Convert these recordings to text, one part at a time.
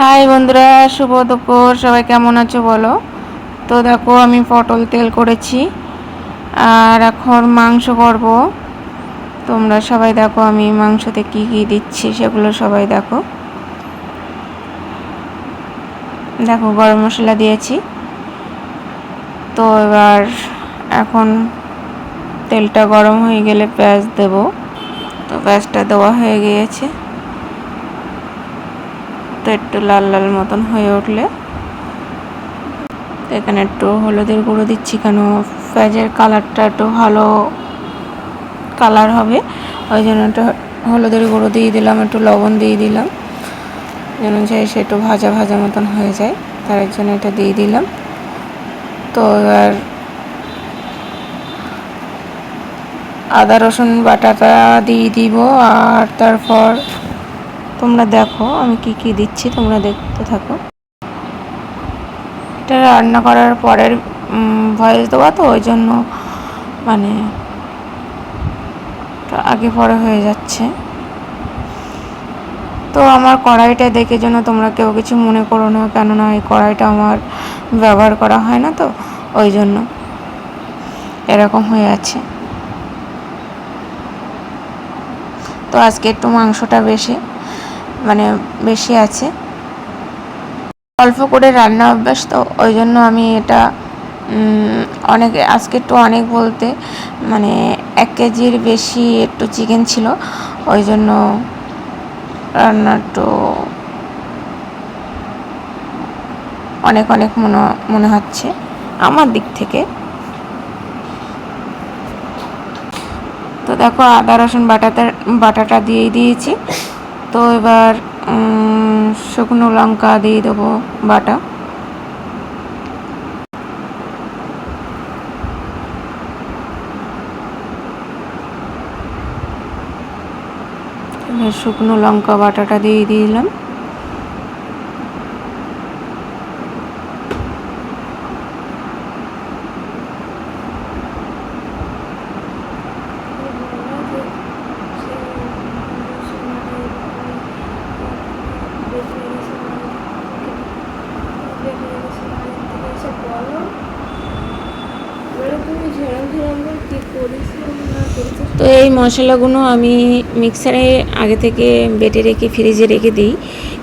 High বন্ধুরা, শুভ দুপুর। সবাই কেমন আছো বলো? তো দেখো, আমি পটল তেল করেছি, আর এখন মাংস করব। তোমরা সবাই দেখো, আমি মাংসতে কি কি দিচ্ছি সেগুলো সবাই দেখো। দেখো, গরম মশলা দিয়েছি। তো এবার এখন তেলটা গরম হয়ে গেলে পেঁয়াজ দেব। তো পেঁয়াজটা দেওয়া হয়ে গিয়েছে। তো একটু লাল লাল মতন হয়ে উঠলে। এখানে একটু হলুদের গুঁড়ো দিচ্ছি, কেন পেঁয়াজের কালারটা একটু ভালো কালার হবে। ওই জন্য একটু হলুদের গুঁড়ো দিয়ে দিলাম, একটু লবণ দিয়ে দিলাম। যেন চাই সে একটু ভাজা ভাজা মতন হয়ে যায়, তার জন্য এটা দিয়ে দিলাম। তো এবার আদা রসুন বাটাটা দিয়ে দিব, আর তারপর তোমরা দেখো, আমি কি কি দিচ্ছি, তোমরা দেখতে থাকো। এটা রান্না করার পরের ভয়েস দেওয়া তো, ওই জন্য মানে আগে পরে হয়ে যাচ্ছে। তো আমার কড়াইটা দেখে যেন তোমরা কেউ কিছু মনে করো না, কেননা এই কড়াইটা আমার ব্যবহার করা হয় না তো, ওই জন্য এরকম হয়ে আছে। তো আজকে একটু মাংসটা বেশি। মানে বেশি আছে। অল্প করে রান্না অভ্যাস, তো ওই জন্য আমি এটা অনেক, আজকে একটু অনেক বলতে মানে এক কেজির বেশি একটু চিকেন ছিল, ওই জন্য রান্না একটু অনেক অনেক মনে মনে হচ্ছে আমার দিক থেকে। তো দেখো আদা, রসুন, বাটাটা বাটাটা দিয়েই দিয়েছি। তো এবার শুকনো লঙ্কা দিয়ে দেবো বাটা। শুকনো লঙ্কা বাটাটা দিয়ে দিলাম। তো এই মশলাগুলো আমি মিক্সারে আগে থেকে বেটে রেখে ফ্রিজে রেখে দিই।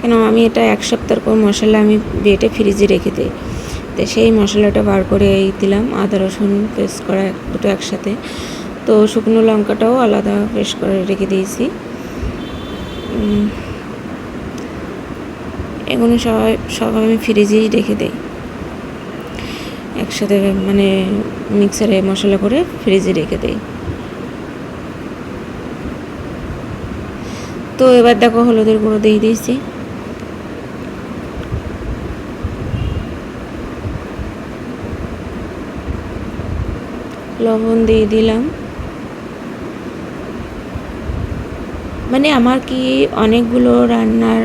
কেন আমি এটা এক সপ্তাহ পর মশলা আমি বেটে ফ্রিজে রেখে দিই। তো সেই মশলাটা বার করে এই দিলাম, আদা, রসুন পেস্ট করা দুটো একসাথে। তো শুকনো লঙ্কাটাও আলাদা পেস্ট করে রেখে দিয়েছি। এগুলো সবাই সব আমি ফ্রিজেই রেখে দিই। একসাথে মানে মিক্সারে মশলা করে ফ্রিজে রেখে দিই। তো এবার দেখো হলুদের গুঁড়ো দিয়ে দিয়েছি। লবণ দিয়ে দিলাম। মানে আমার কি অনেকগুলো রান্নার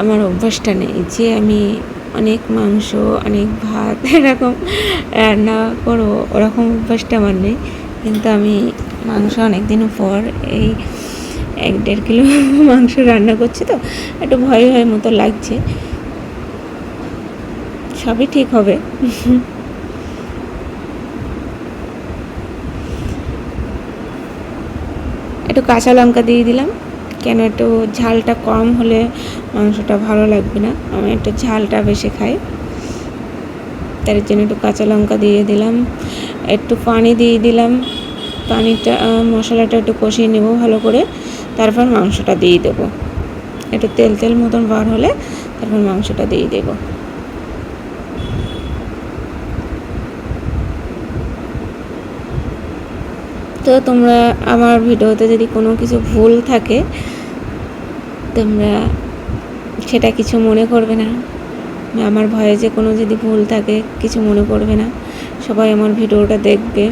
আমার অভ্যাসটা নেই যে আমি অনেক মাংস, অনেক ভাত, এরকম রান্না করব ওরকম অভ্যাসটা আমার নেই। কিন্তু আমি মাংস অনেক দিন পর এই এক দেড় কিলো মাংস রান্না করছি তো, একটু ভয় ভয় মতো লাগছে। সবই ঠিক হবে। একটু কাঁচা লঙ্কা দিয়ে দিলাম। কেন একটু ঝালটা কম হলে মাংসটা ভালো লাগবে না? আমি একটু ঝালটা বেশি খাই। তার জন্য একটু কাঁচা লঙ্কা দিয়ে দিলাম, একটু পানি দিয়ে দিলাম। পানিটা মশলাটা একটু কষিয়ে নেব ভালো করে, তারপর মাংসটা দিয়ে দেবো। একটু তেল তেল মতন বার হলে তারপর মাংসটা দিয়ে দেবো। তো তোমরা আমার ভিডিওতে যদি কোনো কিছু ভুল থাকে, তোমরা সেটা কিছু মনে করবে না। আমার ভয়ে যে কোনো যদি ভুল থাকে, কিছু মনে করবে না। সবাই আমার ভিডিওটা দেখবে।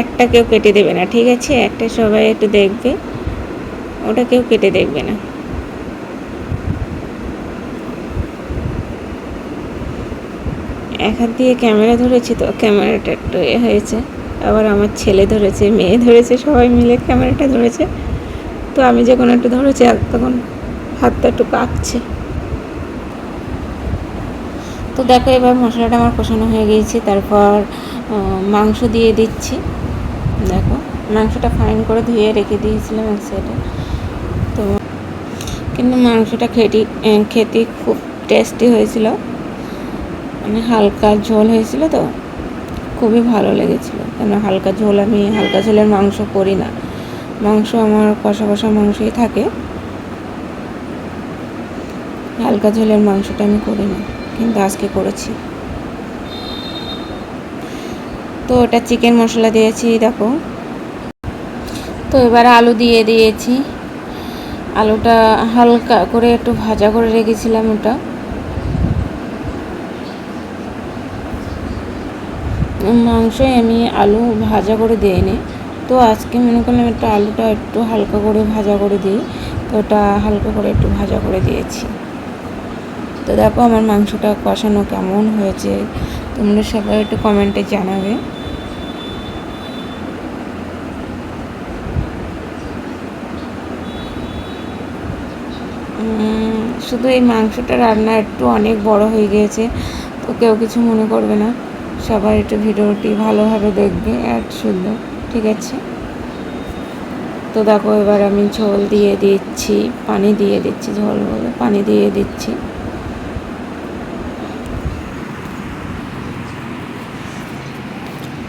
একটা কেউ কেটে দেবে না, ঠিক আছে? একটা সবাই একটু দেখবে ওটা কেউ কেটে দেখবে না। এক হাত দিয়ে ক্যামেরা ধরেছি তো ক্যামেরাটা একটু এ হয়েছে। আবার আমার ছেলে ধরেছে, মেয়ে ধরেছে, সবাই মিলে ক্যামেরাটা ধরেছে। তো আমি যখন একটু ধরেছি তখন হাতটা একটু কাঁপছে। তো দেখো, এবার মশলাটা আমার কষানো হয়ে গিয়েছে। তারপর মাংস দিয়ে দিচ্ছি। দেখো, মাংসটা ফাইন করে ধুয়ে রেখে দিয়েছিলাম এক সাইডে তো কিন্তু মাংসটা খেটি খেতে খুব টেস্টি হয়েছিল। মানে হালকা ঝোল হয়েছিল তো, খুবই ভালো লেগেছিল। কেন হালকা ঝোল আমি হালকা ঝোলের মাংস করি না। মাংস আমার কষা কষা মাংসই থাকে। হালকা ঝোলের মাংসটা আমি করি না, কিন্তু আজকে করেছি। তো ওটা চিকেন মশলা দিয়েছি, দেখো। তো এবার আলু দিয়ে দিয়েছি। আলুটা হালকা করে একটু ভাজা করে রেখেছিলাম ওটা। মাংসে আমি আলু ভাজা করে দিইনি। তো আজকে মনে করলাম একটু আলুটা একটু হালকা করে ভাজা করে দিই। তো ওটা হালকা করে একটু ভাজা করে দিয়েছি। তো দেখো আমার মাংসটা কষানো কেমন হয়েছে। তোমরা সবাই একটু কমেন্টে জানাবে। শুধু এই মাংসটা রান্না একটু অনেক বড় হয়ে গিয়েছে। তো কেউ কিছু মনে করবে না। সবাই একটু ভিডিওটি ভালোভাবে দেখবে আর শুনবে ঠিক আছে? তো দেখো, এবার আমি ঝোল দিয়ে দিচ্ছি, পানি দিয়ে দিচ্ছি, ঝোল বলে পানি দিয়ে দিচ্ছি।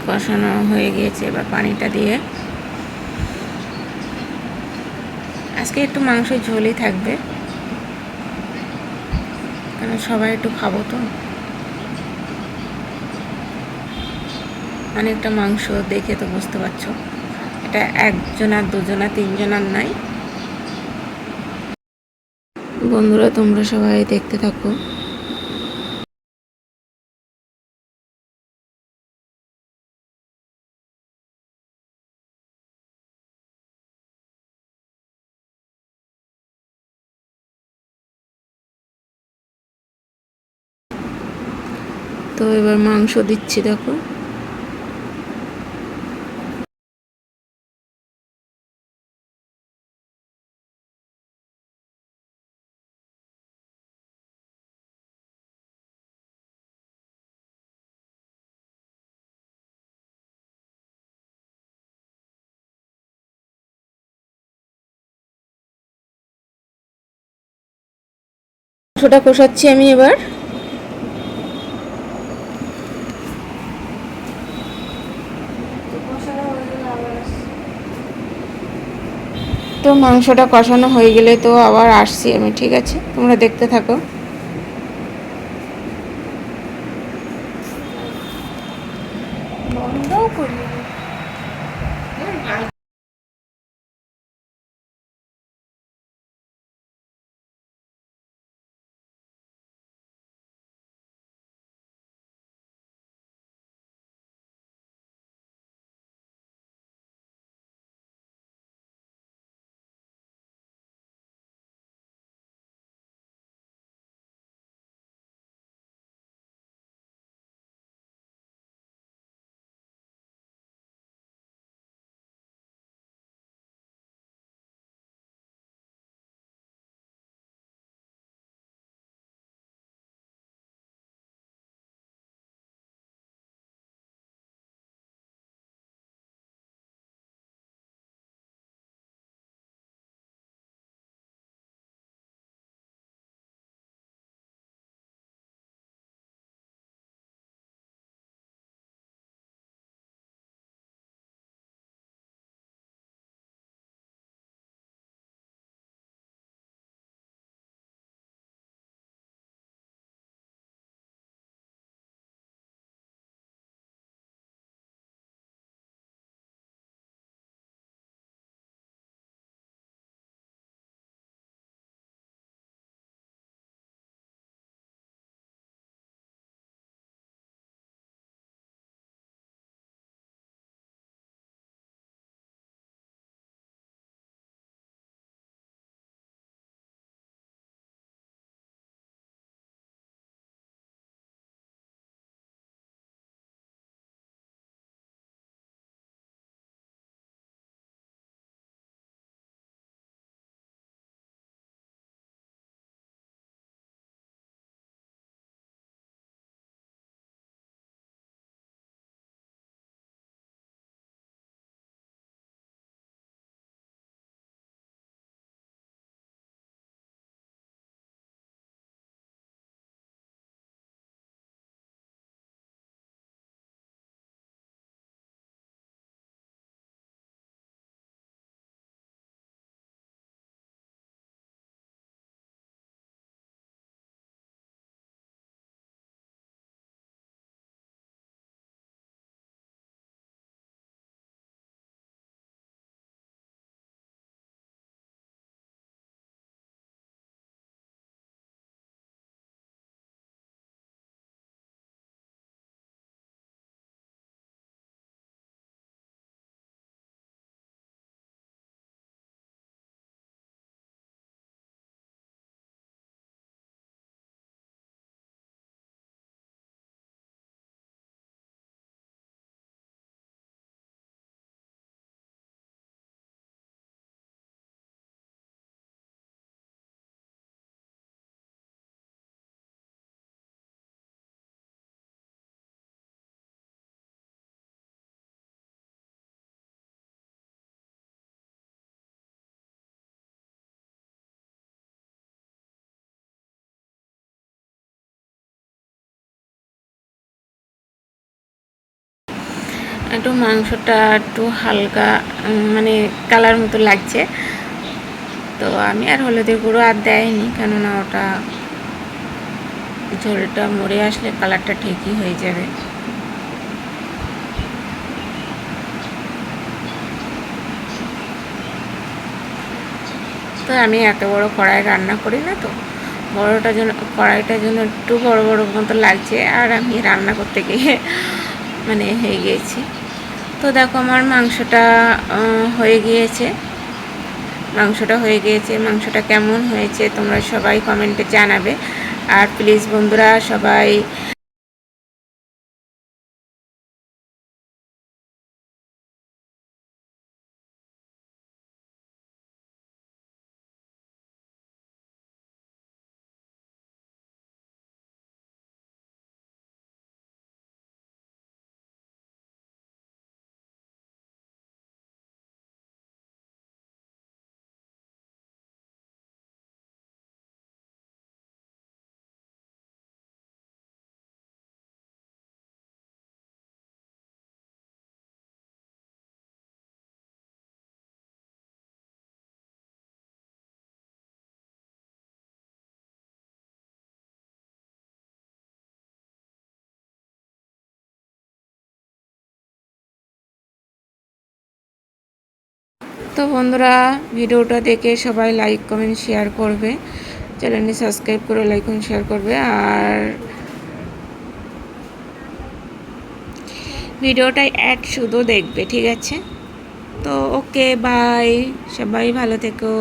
কষানো হয়ে গিয়েছে, এবার পানিটা দিয়ে। আজকে একটু মাংস ঝোলই থাকবে। কারণ সবাই একটু খাব তো। অনেকটা মাংস দেখে তো বুঝতে পারছ। এটা একজন দুজন আর তিনজন আর নাই বন্ধুরা, তোমরা সবাই দেখতে থাকো। তো এবার মাংস দিচ্ছি, দেখো। মাংসটা কষাচ্ছি আমি এবার। তো মাংসটা কষানো হয়ে গেলে তো আবার আসছি আমি, ঠিক আছে? তোমরা দেখতে থাকো। একটু মাংসটা একটু হালকা মানে কালার মতো লাগছে। তো আমি আর হলুদের গুঁড়ো আর দেয়নি, কেননা ওটা ঝোলটা মরে আসলে কালারটা ঠিকই হয়ে যাবে। তো আমি এত বড় কড়াই রান্না করি না তো বড়টার জন্য কড়াইটার জন্য একটু বড় বড় মতো লাগছে, আর আমি রান্না করতে গিয়ে মানে হয়ে গিয়েছি তো দেখো আমার মাংসটা হয়ে গিয়েছে। মাংসটা হয়ে গিয়েছে। মাংসটা কেমন হয়েছে তোমরা সবাই কমেন্টে জানাবে। আর প্লিজ বন্ধুরা সবাই তো বন্ধুরা, ভিডিওটা দেখে সবাই লাইক কমেন্ট শেয়ার করবে। চ্যানেলটি সাবস্ক্রাইব করে লাইক কমেন্ট শেয়ার করবে। আর ভিডিওটা অ্যাড শুধু দেখবে, ঠিক আছে? তো ওকে বাই সবাই ভালো থেকো।